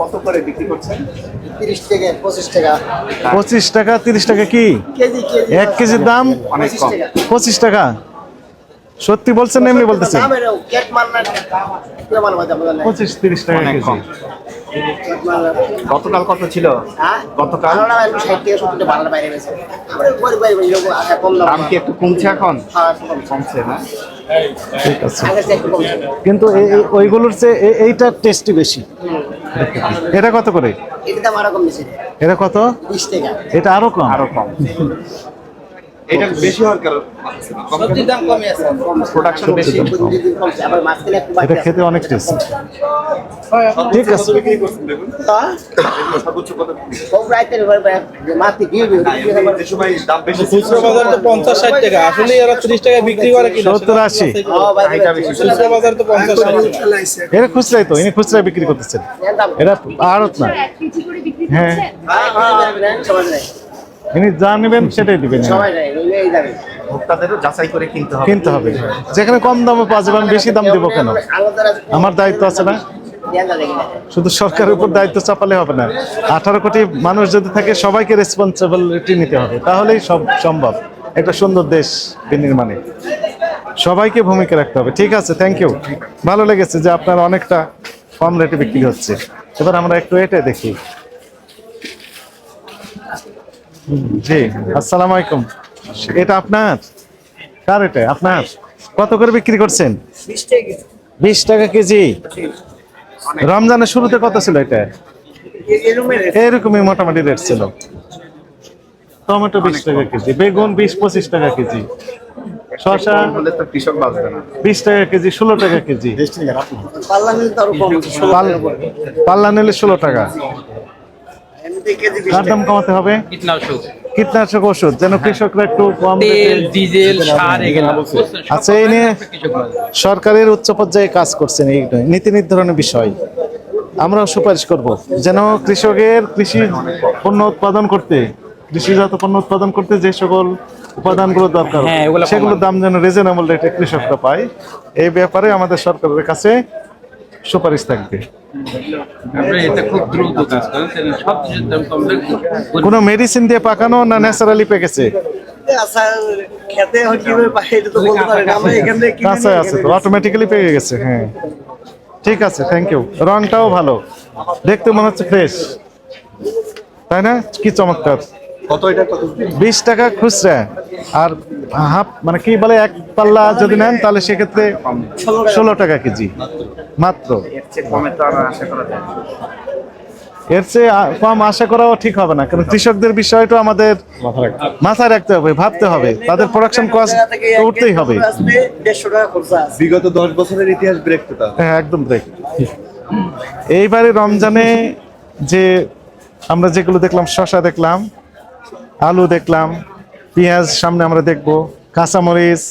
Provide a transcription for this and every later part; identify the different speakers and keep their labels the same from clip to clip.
Speaker 1: কত করে বিক্রি করছেন?
Speaker 2: তিরিশ টাকা পঁচিশ টাকা।
Speaker 3: পঁচিশ টাকা তিরিশ টাকা কি?
Speaker 2: Kg kg.
Speaker 3: এক কেজির দাম?
Speaker 1: অনেক কম।
Speaker 2: টাকা
Speaker 3: পঁচিশ টাকা। সত্যি বলছেন না এমনি বলতেছেন
Speaker 2: দামের কেট মাল না। কেটে মাল বাজা বোঝা নাই
Speaker 3: পঁচিশ তিরিশ টাকা
Speaker 1: অনেক কম। গতকাল কত ছিল?
Speaker 2: হ্যাঁ?
Speaker 1: গতকাল?
Speaker 2: দাম।
Speaker 1: দাম কি একটু কমছে এখন?
Speaker 2: হ্যাঁ।
Speaker 1: কমছে। না?
Speaker 3: ঠিক আছে। কিন্তু ওইগুলোর চেয়ে এইটার টেস্টি বেশি। এটা কত করে? এটা কত? এটা আরও কম?
Speaker 1: আরও কম। এটা বেশি হওয়ার কারণ
Speaker 2: সবজির দাম কমে আছে।
Speaker 1: প্রোডাকশন বেশি।
Speaker 2: আবার মাঝখানে একটু
Speaker 3: এটা খেতে অনেক টেস্টি ঠিক আছে।
Speaker 2: হ্যাঁ?
Speaker 1: সর্বোচ্চ কত?
Speaker 2: সব রাইতের মাটি দিয়ে দিয়ে দিয়ে আবার
Speaker 1: যে সময় দাম বেশি
Speaker 4: খুচরো বাজার তো পঞ্চাশ ষাট টাকা। আসলে এরা টাকা বিক্রি করে কিনা
Speaker 3: সত্তর আশি।
Speaker 2: ও ভাই
Speaker 1: চাহিদা বেশি।
Speaker 4: খুচরো বাজার তো টাকা।
Speaker 3: খুচরাই তো ইনি খুচরাই বিক্রি করতেছেন।
Speaker 2: দাম
Speaker 3: এটা আড়ত না। হ্যাঁ।
Speaker 2: হ্যাঁ হ্যাঁ
Speaker 3: ইনি যা নেবেন সেটাই দিবেন।
Speaker 1: যাচাই করে কিনতে হবে।
Speaker 3: কিনতে হবে। যেখানে কম দামে পাওয়া যাবে আমি বেশি দাম দেবো কেন? আমার দায়িত্ব আছে না? শুধু সরকারের উপর দায়িত্ব চাপালে হবে না। আঠারো কোটি মানুষ যদি থাকে সবাইকে রেসপন্সিবিলিটি নিতে হবে। তাহলেই সব সম্ভব। একটা সুন্দর দেশ বিনির্মাণে। সবাইকে ভূমিকা রাখতে হবে। ঠিক আছে থ্যাংক ইউ ভালো লেগেছে যে আপনার অনেকটা কম রেটে বিক্রি হচ্ছে। এবার আমরা একটু এটা দেখি। জি। আসসালামু আলাইকুম। এটা আপনার? কার এটা? আপনার? কত করে বিক্রি করছেন? বিশ টাকা কেজি। রমজানের শুরুতে কত ছিল এটা? এরকমই মোটামুটি রেট ছিল। টমেটো বিশ টাকা কেজি, বেগুন বিশ, পঁচিশ টাকা কেজি
Speaker 1: না
Speaker 3: বিশ টাকা কেজি, ষোলো টাকা কেজি। পাল্লা নিলে ষোলো টাকা। তার দাম কমাতে হবে?
Speaker 5: কীটনাশক।
Speaker 3: কীটনাশক ওষুধ যেন কৃষকরা একটু কম
Speaker 5: তেল ডিজেল সার
Speaker 3: আচ্ছা এই নিয়ে সরকারের উচ্চ পর্যায়ে কাজ করছেন এই নীতি নির্ধারণের বিষয়। আমরাও সুপারিশ করব যেন কৃষকের কৃষি পণ্য উৎপাদন করতে কৃষিজাত পণ্য উৎপাদন করতে যে সকল উপাদানগুলো দরকার
Speaker 5: হ্যাঁ,
Speaker 3: সেগুলোর দাম যেন রিজনেবল রেটে কৃষকরা পায়। এই ব্যাপারে আমাদের সরকারের কাছে সুপারিশ থাকবে। কোনো মেডিসিন দিয়ে পাকানো না ন্যাচারালি পেকেছে?
Speaker 2: আচ্ছা হয় নিয়ে
Speaker 3: আছে তো অটোমেটিক্যালি পেয়ে গেছে হ্যাঁ। ঠিক আছে থ্যাংক ইউ রংটাও ভালো দেখতে মনে হচ্ছে ফ্রেশ তাই না? কি চমৎকার।
Speaker 1: কত এটা কত?
Speaker 3: বিশ টাকা খুচরা। আর হাফ মানে কি বলে এক পাল্লা যদি নেন তাহলে সেক্ষেত্রে ষোলো টাকা কেজি। মাত্র।
Speaker 1: এর চেয়ে কমে আশা
Speaker 3: করাও ঠিক হবে না কারণ কৃষকদের বিষয়টা আমাদের মাথায় রাখতে হবে। ভাবতে হবে। তাদের প্রোডাকশন কস্ট উঠতেই হবে।
Speaker 1: বিগত দশ বছরের ইতিহাস ব্রেক
Speaker 3: হ্যাঁ একদম ব্রেক এইবারে রমজানে যে আমরা যেগুলো দেখলাম শশা দেখলাম আলু দেখলাম পেঁয়াজ সামনে আমরা দেখব কাঁচামরিচ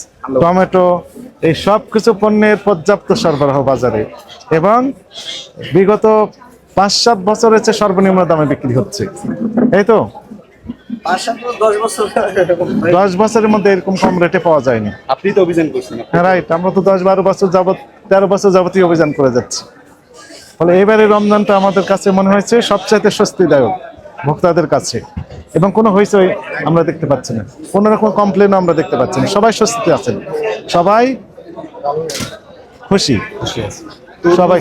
Speaker 3: টমেটো এই সব কিছু পণ্যের পর্যাপ্ত সরবরাহ বাজারে। এবং বিগত পাঁচ সাত বছরের চেয়ে সর্বনিম্ন দামে বিক্রি হচ্ছে। এই তো?
Speaker 2: দশ বছর
Speaker 3: দশ বছরের মধ্যে এরকম কম রেটে পাওয়া যায়নি।
Speaker 1: আপনি তো অভিযান করছেন
Speaker 3: রাইট আমরা তো দশ বারো বছর যাবত তেরো বছর যাবতীয় অভিযান করে যাচ্ছি। ফলে এবারে রমজানটা আমাদের কাছে মনে হয়েছে সবচাইতে স্বস্তিদায়ক ভোক্তাদের কাছে। এবং কোনো হইচই আমরা দেখতে পাচ্ছি না। কোনো রকম কমপ্লেনও আমরা দেখতে পাচ্ছি না। সবাই স্বস্তিতে আছেন। সবাই খুশি। সবাই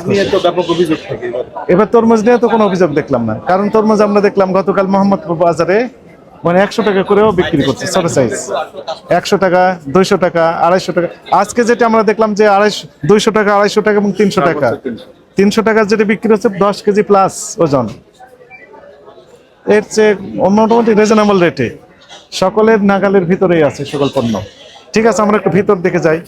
Speaker 3: এবার তরমুজ নিয়ে তো কোনো অভিযোগ দেখলাম না। কারণ তরমুজ আমরা দেখলাম গতকাল মোহাম্মদপুর বাজারে মানে একশো টাকা করেও বিক্রি করছে ছোট সাইজ একশো টাকা দুইশো টাকা আড়াইশো টাকা। আজকে যেটা আমরা দেখলাম যে আড়াইশো দুইশো টাকা আড়াইশো টাকা এবং তিনশো টাকা। তিনশো। টাকার যেটা বিক্রি হচ্ছে দশ কেজি প্লাস ওজন। এর চেয়ে মোটামুটি রিজনেবল রেটে সকলের নাগালের ভিতরেই আছে সকল পণ্য। ঠিক আছে, আমরা একটু ভিতর দিকে যাই।